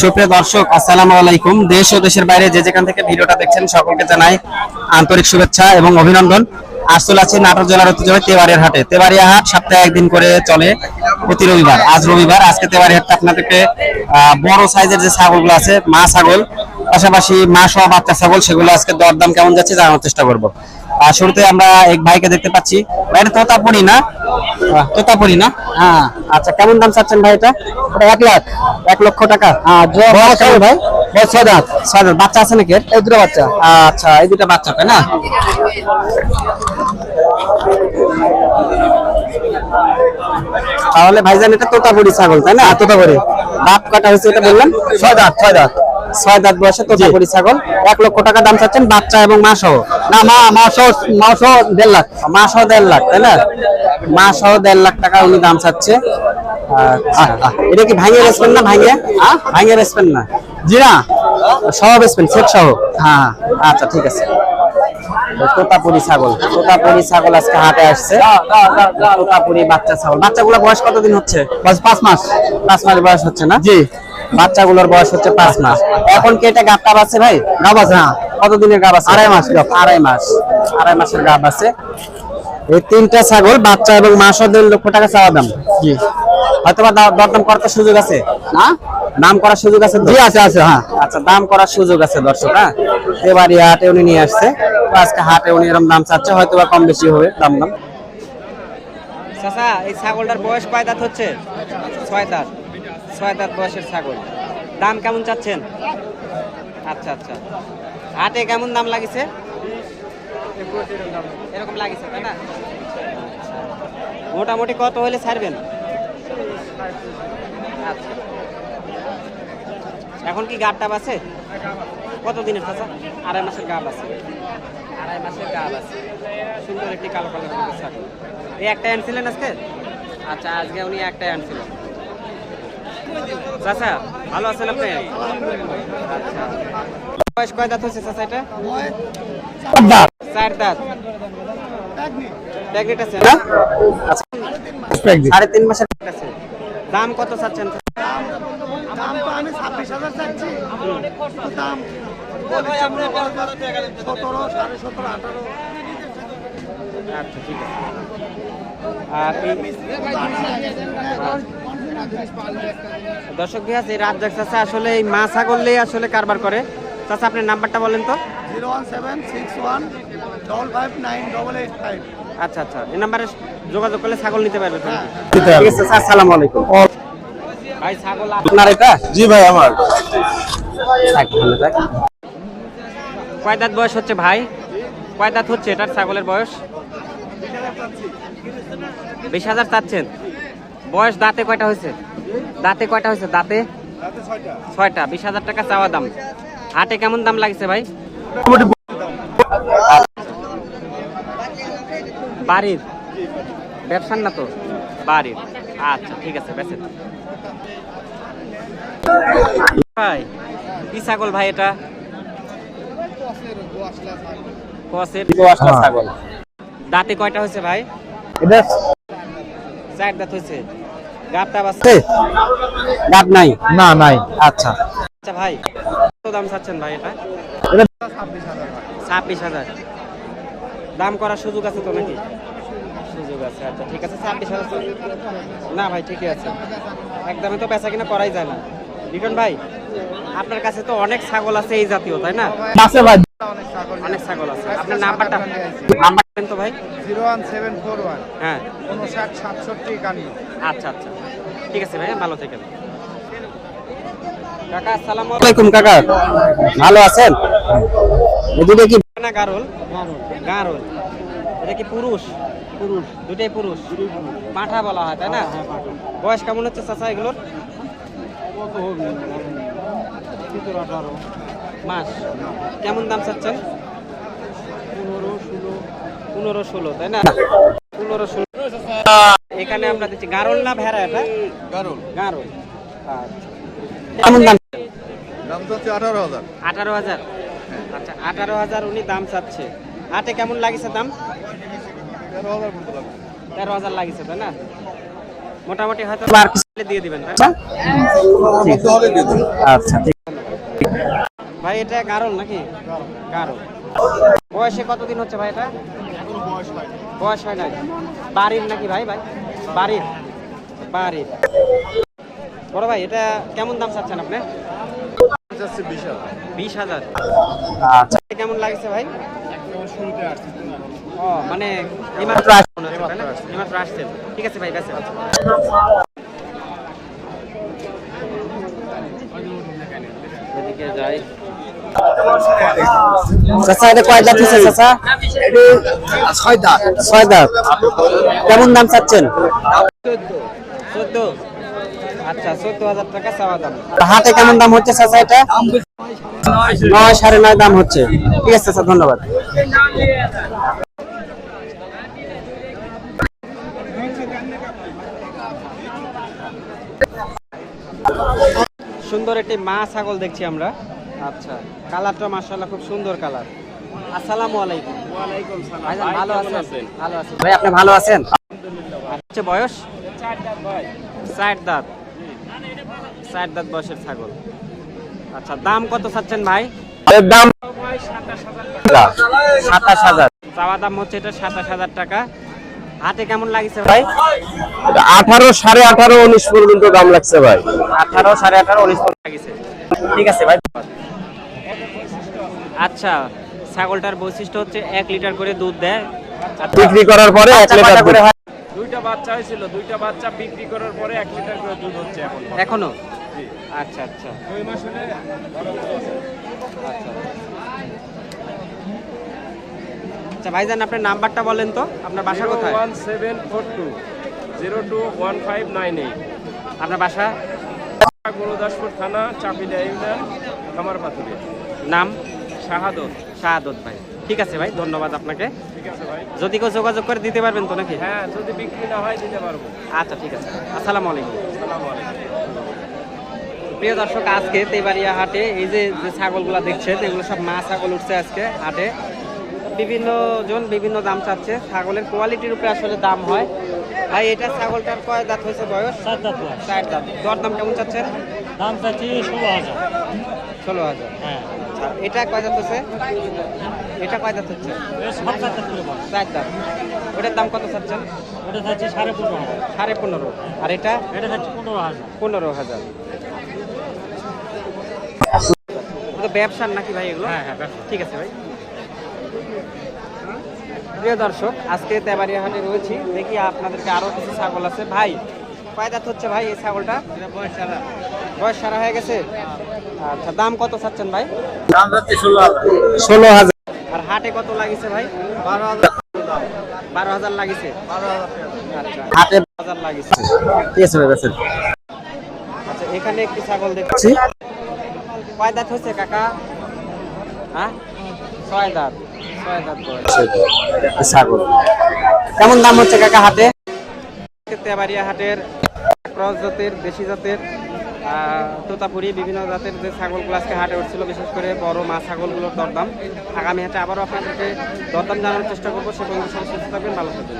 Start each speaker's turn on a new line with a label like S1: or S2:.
S1: সুপ্রিয় দর্শক, আসসালামু আলাইকুম। দেশ ও দেশের বাইরে যে যেখান থেকে ভিডিওটা দেখছেন, সকলকে জানাই আন্তরিক শুভেচ্ছা এবং অভিনন্দন। আজ চলে আছি নাটোর জেলার ঐতিহ্যবাহী তেবাড়িয়ার হাটে। তেবাড়িয়া হাট সপ্তাহে একদিন করে চলে প্রতি রবিবার, আজ রবিবার। আজকে তেবাড়ি হাটটা আপনাদেরকে বড় সাইজের যে ছাগলগুলো আছে, মা ছাগল, পাশাপাশি মা সহ বাচ্চা ছাগল, সেগুলো আজকে দরদাম কেমন যাচ্ছে জানানোর চেষ্টা করব। শুরুতে আমরা এক ভাইকে দেখতে পাচ্ছি। ভাই এটা তোতাপুরি না? তোতাপুরি না? হ্যাঁ। আচ্ছা কেমন দাম চাচ্ছেন ভাই এটা? এক লাখ। এক লক্ষ টাকা। হ্যাঁ ভাই? ছয় দাঁত। ছয় দাঁত। বাচ্চা আছে নাকি? এই দুটো বাচ্চা। আচ্ছা এই দুটো বাচ্চা তাই না? তাহলে ভাইজান এটা তোতাপুরি ছাগল তাই না? তোতাপুরি। দাঁত কাটা হয়েছে এটা বললেন? ছয় দাঁত ছয় দাঁত। ছয় দাঁত বয়সে তোতাপুরি ছাগল। এক লক্ষ টাকা দাম চাচ্ছেন বাচ্চা এবং মা সহ। না মা মা সহ মা সহ দেড় লাখ। মা সহ দেড় লাখ তাই না? মা সহ দেড় লাখ টাকা উনি দাম চাচ্ছে। আচ্ছা। এটা কি ভাঙিয়ে না ভাঙিয়ে? ভাঙিয়ে বেচবেন না? জি না। সহ বেচবেন সেট সহ? হ্যাঁ আচ্ছা ঠিক আছে। তোতাপুরি ছাগল। তোতাপুরি ছাগল আজকে হাটে আসছে। তোতাপুরি বাচ্চা ছাগল। বাচ্চাগুলো বয়স কতদিন হচ্ছে? পাঁচ মাস। পাঁচ মাস বয়স হচ্ছে না? জি। বাচ্চাগুলোর বয়স হচ্ছে পাঁচ মাস। এখন কি এটা গাবটা আছে ভাই? গাব আছে হ্যাঁ। কতদিনের গাব আছে? আড়াই মাস আড়াই মাস। আড়াই মাসের গাব আছে। এই তিনটা ছাগল বাচ্চা এবং মাসও দেড় লক্ষ টাকা চাওয়া দাম। জি। হয়তো বা দরদাম করার সুযোগ আছে। না? দাম করার সুযোগ আছে জি আছে আছে হ্যাঁ। আচ্ছা দাম করার সুযোগ আছে দর্শক হ্যাঁ। এবারে হাটে উনি নিয়ে আসছে। আজকে হাটে উনি এরকম দাম চাচ্ছে হয়তো বা কম বেশি হবে দাম দাম।
S2: চাচা এই ছাগলটার বয়স কয় দাঁত হচ্ছে? ছয় দাঁত। ছয় দাঁত বয়সের ছাগল। দাম কেমন চাচ্ছেন? আচ্ছা আচ্ছা। হাটে কেমন দাম লাগিছে? এরকম লাগিছে, তাই না? আচ্ছা। মোটামুটি কত হলে ছাড়বেন? আচ্ছা। এখন কি গাব টাব আছে কত দিনের চাচা? আড়াই মাসের গাব আছে। আড়াই মাসের গাব আছে। সুন্দর একটি কালো কালার ছাগল। এই একটাই আনছিলেন আজকে? আচ্ছা আজকে উনি একটাই আনছিলেন। চাচা ভালো আছেন আপনি? বয়স কয় দাঁত হচ্ছে চাচা এটা? চার দাঁত। প্যাকেট আছে না?
S1: সাড়ে তিন মাসের
S2: আছে। দাম কত চাচ্ছেন?
S3: দাম তো আমি ছাব্বিশ হাজার চাচ্ছি। দাম বলেছে করেন সতেরো সাড়ে সতেরো আঠারো
S2: আচ্ছা ঠিক আছে। আর দর্শক ভাই এই রাজ্জাক চাচা আসলে এই মা ছাগললেই আসলে কারবার করে। চাচা আপনার নাম্বারটা বলেন তো।
S3: Zero one seven six one double five nine double eight five.
S2: আচ্ছা আচ্ছা এই নাম্বারে যোগাযোগ করলে ছাগল নিতে পারবে তো?
S1: ঠিক আছে স্যার আসসালামু আলাইকুম।
S2: ভাই ছাগল
S1: আপনার এটা?
S3: জি ভাই আমার।
S1: থাক, ভালো থাক।
S2: কয় দাঁত বয়স হচ্ছে ভাই? কয় দাঁত হচ্ছে এটার ছাগলের বয়স? বিশ হাজার চাচ্ছেন? বয়স দাঁতে কয়টা হয়েছে? দাঁতে কয়টা হয়েছে? দাঁতে? ছয়টা। বিশ হাজার টাকা চাওয়া দাম। হাটে কেমন দাম লাগছে ভাই? বাড়ির? ব্যবসার না তো? বাড়ির। আচ্ছা ঠিক আছে বেঁচে ভাই কি ছাগল ভাই এটা?
S1: ছাগল
S2: দাঁতে কয়টা হয়েছে ভাই? চার দাঁত হয়েছে। গাবটা
S1: আছে? গাব নাই?
S3: না নাই।
S1: আচ্ছা।
S2: আচ্ছা ভাই কত দাম চাচ্ছেন ভাই এটা? ছাব্বিশ হাজার। দাম করার সুযোগ আছে তো নাকি? সুযোগ আছে আচ্ছা ঠিক আছে ছাব্বিশ হাজার না ভাই ঠিকই আছে। একদমই তো বেচা কিনা করাই যায় না। রিটন ভাই আপনার কাছে তো অনেক ছাগল আছে এই জাতীয় তাই না?
S1: আছে ভাই।
S2: অনেক ছাগল আছে। আপনার নাম্বারটা তো ভাই?
S3: Zero one seven four one.
S2: হ্যাঁ।
S3: উনষাট সাতষট্টি একান্ন।
S2: আচ্ছা আচ্ছা। ঠিক আছে ভাই ভালো থেকে কাকা আসসালাম
S1: ওয়ালাইকুম কাকা। ভালো আছেন? এই দুটো কি
S2: না গারল? গারল। এটা কি পুরুষ? পুরুষ। দুটাই পুরুষ? পাঁঠা বলা হয় তাই না? বয়স কেমন হচ্ছে চাচা এগুলোর? মাস। কেমন দাম চাচ্ছেন? পনেরো। পনেরো ষোলো তাই না? পনেরো ষোলো। এখানে আমরা দিচ্ছি গারল না ভেড়া এটা?
S3: গারুল।
S2: গারল। আচ্ছা।
S1: দাম?
S3: হচ্ছে আঠারো হাজার।
S2: আঠারো হাজার? আচ্ছা আঠারো হাজার উনি দাম চাচ্ছে। হাটে কেমন লাগিছে দাম?
S3: তেরো হাজার
S2: লাগিছে তাই না? মোটামুটি হয়তো
S1: আর
S2: দিয়ে দিবেন তাই
S1: আচ্ছা।
S2: না?
S1: আচ্ছা
S2: ভাই এটা গারল নাকি? গারল। বয়সে কতদিন হচ্ছে ভাই এটা? বয়স হয় নাই। বাড়ির নাকি ভাই ভাই? বাড়ির? বাড়ির। বড় ভাই এটা কেমন দাম চাচ্ছেন আপনি? বিশ হাজার।
S1: আচ্ছা।
S2: কেমন লাগছে ভাই? ও মানে এইমাত্র আসছেন এইমাত্র আসছেন ঠিক আছে ভাই বেঁচে এদিকে যাই।
S1: এটা কয় কেমন দাম চাচ্ছেন
S2: আচ্ছা চোদ্দ হাজার টাকা চাওয়া দাম
S1: হাটে কেমন দাম হচ্ছে এটা? নয় সাড়ে নয় দাম হচ্ছে। ঠিক আছে চাচা, ধন্যবাদ।
S2: সুন্দর একটি মা ছাগল দেখছি আমরা। আচ্ছা কালারটা মাশাআল্লাহ খুব সুন্দর কালার। আসসালামু আলাইকুম। ওয়ালাইকুম সালাম। ভালো আছেন? ভালো আছেন
S1: ভাই আপনি ভালো আছেন?
S2: আচ্ছা বয়স? দাঁত ষাট দাঁত। বয়সের ছাগল। আচ্ছা দাম কত চাচ্ছেন ভাই?
S1: এর দাম সাতাশ হাজার।
S2: চাওয়া দাম হচ্ছে এটা সাতাশ হাজার টাকা। হাতে কেমন লাগিছে ভাই?
S1: আঠারো সাড়ে আঠারো উনিশ পর্যন্ত দাম লাগছে ভাই।
S2: আঠারো সাড়ে আঠারো উনিশ লাগিছে। ঠিক আছে ভাই আচ্ছা ছাগলটার বৈশিষ্ট্য হচ্ছে এক লিটার করে দুধ দেয়।
S1: বিক্রি করার পরে এক লিটার করে
S4: দুইটা বাচ্চা হয়েছিল দুইটা বাচ্চা বিক্রি করার পরে এক লিটার করে দুধ হচ্ছে এখন।
S2: এখনও? আচ্ছা আচ্ছা।
S4: দুই মাস হলে
S2: আচ্ছা আচ্ছা ভাইজান আপনার নাম্বারটা বলেন তো আপনার বাসা কোথায়?
S4: One seven four two zero two one five nine eight.
S2: আপনার বাসা?
S4: গুরুদাসপুর থানা চাপিলা ইউনিয়ন খামার পাথুরিয়া
S2: নাম?
S4: শাহাদত
S2: শাহাদত ভাই। ঠিক আছে ভাই ধন্যবাদ আপনাকে।
S4: ঠিক আছে ভাই।
S2: যদি কেউ যোগাযোগ করে দিতে পারবেন তো নাকি?
S4: হ্যাঁ যদি বিক্রি না হয় দিতে পারব।
S2: আচ্ছা ঠিক আছে। আসসালামু আলাইকুম।
S4: সালাম আলাইকুম।
S2: প্রিয় দর্শক আজকে তেবাড়িয়া হাটে এই যে যে ছাগলগুলো দেখছেন এগুলো সব মা ছাগল উঠছে আজকে হাটে। বিভিন্ন জন বিভিন্ন দাম চাচ্ছে। ছাগলের কোয়ালিটির উপরে আসলে দাম হয়। ভাই এটা ছাগলটার কয় দাঁত হয়েছে বয়স?
S5: সাত দাঁত
S2: ষাট দাঁত। দর দাম কেমন চাচ্ছেন?
S5: দাম চাচ্ছি ষোলো হাজার।
S2: ষোলো হাজার।
S5: হ্যাঁ।
S2: আচ্ছা এটা কয় দাঁত হচ্ছে? এটা কয় দাঁত হচ্ছে? চার দাঁত ওটার দাম কত চাচ্ছেন?
S5: ওটা চাচ্ছি সাড়ে পনেরো হাজার।
S2: সাড়ে পনেরো। আর এটা?
S5: এটা চাচ্ছি পনেরো হাজার।
S2: পনেরো হাজার। ব্যবসার নাকি ভাই এগুলো?
S5: হ্যাঁ হ্যাঁ ব্যবসা।
S2: ঠিক আছে ভাই। প্রিয় দর্শক আজকে তেবাড়িয়া হাটে রয়েছি। দেখি আপনাদেরকে আরও কিছু ছাগল আছে। ভাই কয় দাঁত হচ্ছে ভাই এই ছাগলটা? বয়স সারা। বয়স সারা হয়ে গেছে? আচ্ছা দাম কত চাচ্ছেন ভাই?
S1: দাম যাচ্ছে ষোলো হাজার।
S2: আর হাটে কত লাগিছে ভাই? বারো হাজার। বারো হাজার লাগিছে? আচ্ছা।
S1: হাটে
S2: হাজার লাগিছে।
S1: ঠিক আছে ভাই
S2: আচ্ছা এখানে একটি ছাগল দেখছি। কয় দাঁত হয়েছে কাকা? হ্যাঁ? ছয় দাঁত।
S1: ছাগল কেমন দাম হচ্ছে কাকা হাটে?
S2: তেবাড়িয়া হাটের, ক্রস জাতের, দেশি জাতের তোতাপুরি, বিভিন্ন জাতের যে ছাগলগুলো আজকে হাটে উঠছিল, বিশেষ করে বড় মা ছাগলগুলোর দরদাম। আগামী হাটে আবারও আপনাদেরকে দরদাম জানানোর চেষ্টা করব। সে পর্যন্ত সুস্থ থাকবেন, ভালো থাকবেন।